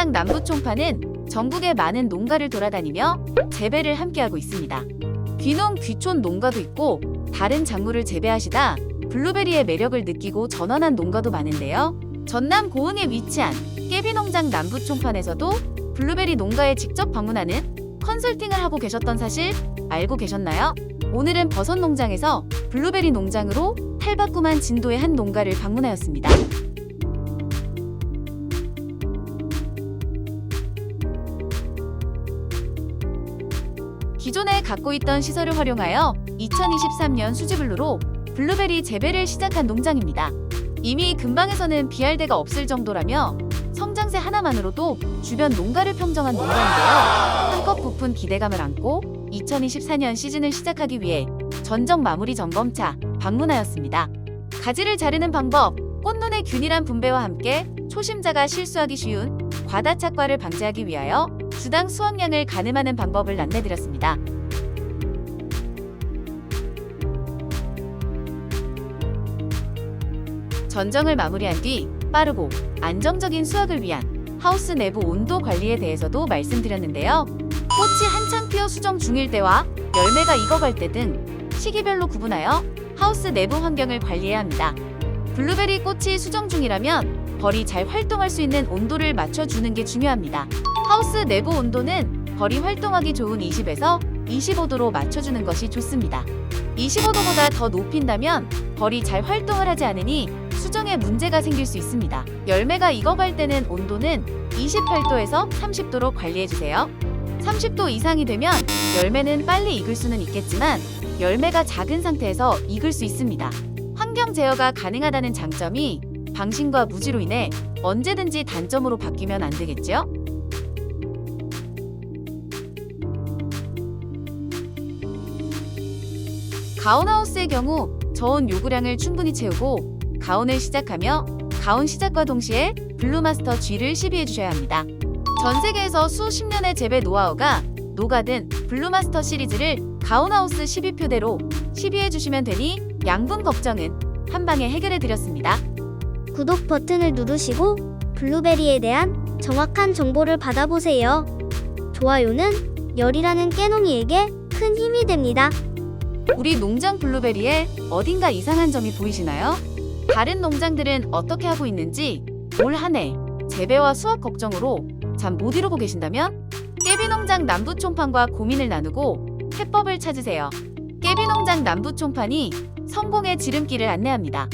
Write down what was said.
깨비농장 남부총파는 전국의 많은 농가를 돌아다니며 재배를 함께하고 있습니다. 귀농 귀촌 농가도 있고 다른 작물을 재배하시다 블루베리의 매력을 느끼고 전환한 농가도 많은데요. 전남 고흥에 위치한 깨비농장 남부총판에서도 블루베리 농가에 직접 방문하는 컨설팅을 하고 계셨던 사실 알고 계셨나요? 오늘은 버섯 농장에서 블루베리 농장으로 탈바꿈한 진도의 한 농가를 방문하였습니다. 기존에 갖고 있던 시설을 활용하여 2023년 수지블루로 블루베리 재배를 시작한 농장입니다. 이미 근방에서는 비할 데가 없을 정도라며 성장세 하나만으로도 주변 농가를 평정한 농가인데요. 한껏 부푼 기대감을 안고 2024년 시즌을 시작하기 위해 전적 마무리 점검차 방문하였습니다. 가지를 자르는 방법, 꽃눈의 균일한 분배와 함께 초심자가 실수하기 쉬운 과다 착과를 방지하기 위하여 주당 수확량을 가늠하는 방법을 안내드렸습니다. 전정을 마무리한 뒤 빠르고 안정적인 수확을 위한 하우스 내부 온도 관리에 대해서도 말씀드렸는데요. 꽃이 한창 피어 수정 중일 때와 열매가 익어갈 때 등 시기별로 구분하여 하우스 내부 환경을 관리해야 합니다. 블루베리 꽃이 수정 중이라면 벌이 잘 활동할 수 있는 온도를 맞춰주는 게 중요합니다. 하우스 내부 온도는 벌이 활동하기 좋은 20에서 25도로 맞춰주는 것이 좋습니다. 25도보다 더 높인다면 벌이 잘 활동을 하지 않으니 수정에 문제가 생길 수 있습니다. 열매가 익어갈 때는 온도는 28도에서 30도로 관리해주세요. 30도 이상이 되면 열매는 빨리 익을 수는 있겠지만 열매가 작은 상태에서 익을 수 있습니다. 환경 제어가 가능하다는 장점이 방심과 무지로 인해 언제든지 단점으로 바뀌면 안 되겠죠? 가온하우스의 경우 저온 요구량을 충분히 채우고 가온을 시작하며 가온 시작과 동시에 블루마스터 G를 시비해 주셔야 합니다. 전 세계에서 수십 년의 재배 노하우가 녹아든 블루마스터 시리즈를 가온하우스 12표대로 시비해 주시면 되니 양분 걱정은 한 방에 해결해 드렸습니다. 구독 버튼을 누르시고 블루베리에 대한 정확한 정보를 받아보세요. 좋아요는 열이라는 깨농이에게 큰 힘이 됩니다. 우리 농장 블루베리에 어딘가 이상한 점이 보이시나요? 다른 농장들은 어떻게 하고 있는지 올 한 해 재배와 수확 걱정으로 잠 못 이루고 계신다면 깨비농장 남부총판과 고민을 나누고 해법을 찾으세요. 깨비농장 남부총판이 성공의 지름길을 안내합니다.